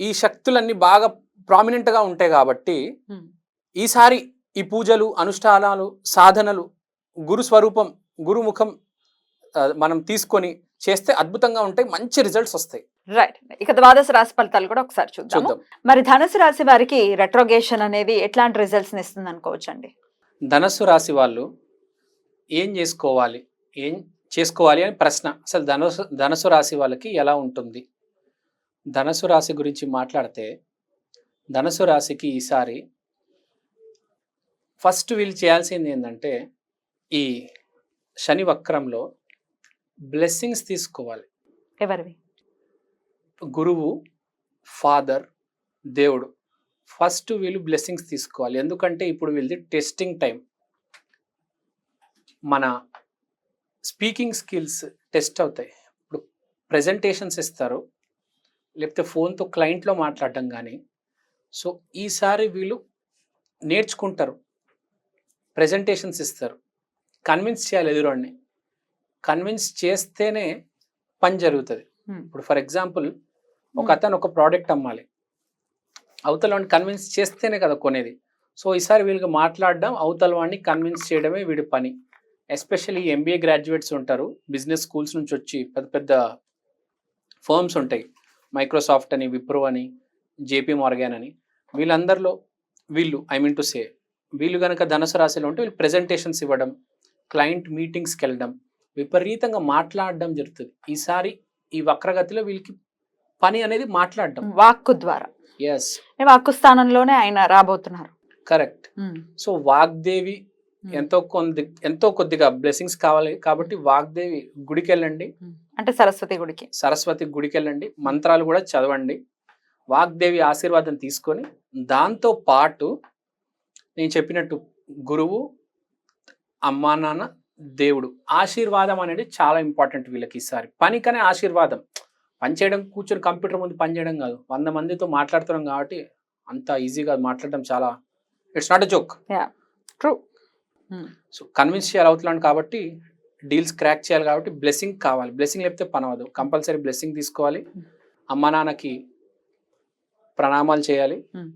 ఈ శక్తులన్నీ బాగా ప్రామినెంట్గా ఉంటాయి కాబట్టి. ఈసారి ఈ పూజలు అనుష్ఠానాలు సాధనలు గురు స్వరూపం గురుముఖం మనం తీసుకొని చేస్తే అద్భుతంగా ఉంటాయి మంచి రిజల్ట్స్ వస్తాయి. రైట్. ఇక ద్వాదశ రాశి ఫలితాలు కూడా ఒకసారి చూద్దాం చూద్దాం. మరి ధనుసు రాశి వారికి రెట్రోగేషన్ అనేది ఎట్లాంటి రిజల్ట్స్ ఇస్తుంది అనుకోవచ్చు అండి ధనస్సు రాశి వాళ్ళు ఏం చేసుకోవాలి? ఏం చేసుకోవాలి అని ప్రశ్న. అసలు ధనుసు ధనసు రాశి వాళ్ళకి ఎలా ఉంటుంది? ధనసు రాశి గురించి మాట్లాడితే ధనసు రాశికి ఈసారి ఫస్ట్ వీళ్ళు చేయాల్సింది ఏంటంటే ఈ శని వక్రంలో బ్లెస్సింగ్స్ తీసుకోవాలి. ఎవరివి? గురువు ఫాదర్ దేవుడు ఫస్ట్ వీళ్ళు బ్లెస్సింగ్స్ తీసుకోవాలి. ఎందుకంటే ఇప్పుడు వీళ్ళది టెస్టింగ్ టైం మన స్పీకింగ్ స్కిల్స్ టెస్ట్ అవుతాయి. ఇప్పుడు ప్రజెంటేషన్స్ ఇస్తారు. లేకపోతే ఫోన్తో క్లయింట్లో మాట్లాడడం కానీ సో ఈసారి వీళ్ళు నేర్చుకుంటారు. ప్రజెంటేషన్స్ ఇస్తారు. కన్విన్స్ చేయాలి ఎదురోడిని. కన్విన్స్ చేస్తేనే పని జరుగుతుంది. ఇప్పుడు ఫర్ ఎగ్జాంపుల్ ఒక అతను ఒక ప్రోడక్ట్ అమ్మాలి. అవతల వాడిని కన్విన్స్ చేస్తేనే కదా కొనేది. సో ఈసారి వీళ్ళకి మాట్లాడడం అవతల వాడిని కన్విన్స్ చేయడమే వీడి పని. ఎస్పెషల్లీ ఎంబీఏ గ్రాడ్యుయేట్స్ ఉంటారు. బిజినెస్ స్కూల్స్ నుంచి వచ్చి పెద్ద పెద్ద ఫర్మ్స్ ఉంటాయి. మైక్రోసాఫ్ట్ అని విప్రో అని జేపీ మార్గాన్ అని వీళ్ళందరిలో వీళ్ళు ఐ మీన్ టు సే వీళ్ళు కనుక ధనుసు రాశిలో ఉంటే వీళ్ళు ప్రెజెంటేషన్స్ ఇవ్వడం క్లయింట్ మీటింగ్స్కి వెళ్ళడం విపరీతంగా మాట్లాడడం జరుగుతుంది. ఈసారి ఈ వక్రగతిలో వీళ్ళకి పని అనేది మాట్లాడడం. వాక్కు ద్వారా. ఎస్ వాక్కు స్థానంలోనే ఆయన రాబోతున్నారు. కరెక్ట్. సో వాగ్దేవి. ఎంతో కొద్ది ఎంతో కొద్దిగా బ్లెస్సింగ్స్ కావాలి కాబట్టి వాగ్దేవి గుడికి వెళ్ళండి ఉమ్. అంటే సరస్వతి గుడికి. సరస్వతి గుడికి వెళ్ళండి మంత్రాలు కూడా చదవండి. వాగ్దేవి ఆశీర్వాదం తీసుకొని దాంతో పాటు నేను చెప్పినట్టు గురువు అమ్మా నాన్న దేవుడు ఆశీర్వాదం అనేది చాలా ఇంపార్టెంట్ వీళ్ళకి ఈసారి. పనికనే ఆశీర్వాదం. పని చేయడం కూర్చొని కంప్యూటర్ ముందు పని చేయడం కాదు. వంద మందితో మాట్లాడుతున్నాం కాబట్టి అంత ఈజీగా మాట్లాడడం చాలా it's not a joke true so convince చేయాలి అవుతున్నాను కాబట్టి డీల్స్ క్రాక్ చేయాలి కాబట్టి బ్లెస్సింగ్ కావాలి. బ్లెస్సింగ్ లేకపోతే పని అవ్వదు. కంపల్సరీ బ్లెస్సింగ్ తీసుకోవాలి. Hmm. అమ్మా నాన్నకి ప్రణామాలు చేయాలి. Hmm.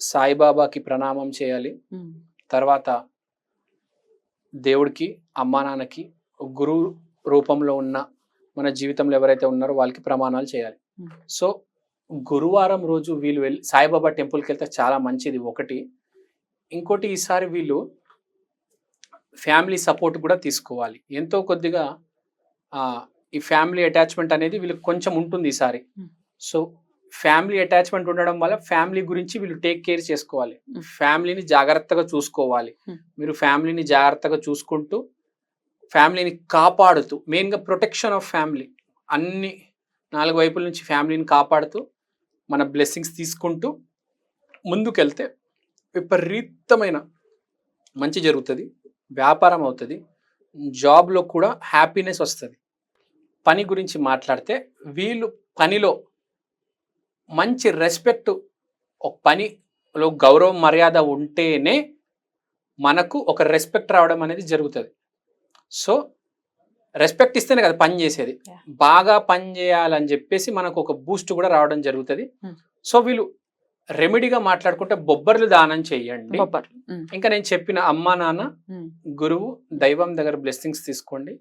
సాయిబాబాకి ప్రణామం చేయాలి. తర్వాత దేవుడికి అమ్మా నాన్నకి గురువు రూపంలో ఉన్న మన జీవితంలో ఎవరైతే ఉన్నారో వాళ్ళకి ప్రమాణాలు చేయాలి. Hmm. సో గురువారం రోజు వీళ్ళు వెళ్ళి సాయిబాబా టెంపుల్కి వెళ్తే చాలా మంచిది. ఒకటి ఇంకోటి ఈసారి వీళ్ళు ఫ్యామిలీ సపోర్ట్ కూడా తీసుకోవాలి ఎంతో కొద్దిగా ఈ ఫ్యామిలీ అటాచ్మెంట్ అనేది వీళ్ళకి కొంచెం ఉంటుంది ఈసారి. సో ఫ్యామిలీ అటాచ్మెంట్ ఉండడం వల్ల ఫ్యామిలీ గురించి వీళ్ళు టేక్ కేర్ చేసుకోవాలి. ఫ్యామిలీని జాగ్రత్తగా చూసుకోవాలి. మీరు ఫ్యామిలీని జాగ్రత్తగా చూసుకుంటూ ఫ్యామిలీని కాపాడుతూ మెయిన్గా ప్రొటెక్షన్ ఆఫ్ ఫ్యామిలీ అన్ని నాలుగు వైపుల నుంచి ఫ్యామిలీని కాపాడుతూ మన బ్లెస్సింగ్స్ తీసుకుంటూ ముందుకెళ్తే విపరీతమైన మంచి జరుగుతుంది వ్యాపారం అవుతుంది జాబ్లో కూడా హ్యాపీనెస్ వస్తుంది పని గురించి మాట్లాడితే వీళ్ళు పనిలో మంచి రెస్పెక్ట్ ఒక పనిలో గౌరవం మర్యాద ఉంటేనే మనకు ఒక రెస్పెక్ట్ రావడం అనేది జరుగుతుంది సో రెస్పెక్ట్ ఇస్తేనే కదా పని చేసేది. బాగా పని చేయాలని చెప్పేసి మనకు ఒక బూస్ట్ కూడా రావడం జరుగుతుంది. సో వీళ్ళు రెమెడీగా మాట్లాడుకుంటే బొబ్బర్లు దానం చెయ్యండి ఉమ్, ఇంకా నేను చెప్పిన అమ్మా నాన్న గురువు దైవం దగ్గర బ్లెస్సింగ్స్ తీసుకోండి.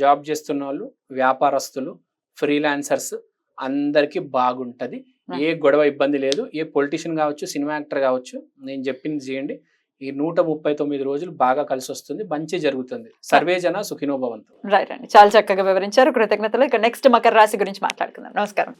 జాబ్ చేస్తున్న వాళ్ళు వ్యాపారస్తులు ఫ్రీలాన్సర్స్ అందరికీ బాగుంటది. ఏ గొడవ ఇబ్బంది లేదు. ఏ పొలిటీషియన్ కావచ్చు సినిమా యాక్టర్ కావచ్చు నేను చెప్పింది చేయండి. ఈ నూట ముప్పై తొమ్మిది రోజులు బాగా కలిసి వస్తుంది మంచి జరుగుతుంది. సర్వే జన సుఖినోభవంతు. రైట్ అండి చాలా చక్కగా వివరించారు. కృతజ్ఞతలు. ఇక నెక్స్ట్ మకర రాశి గురించి మాట్లాడుకుందాం. నమస్కారం.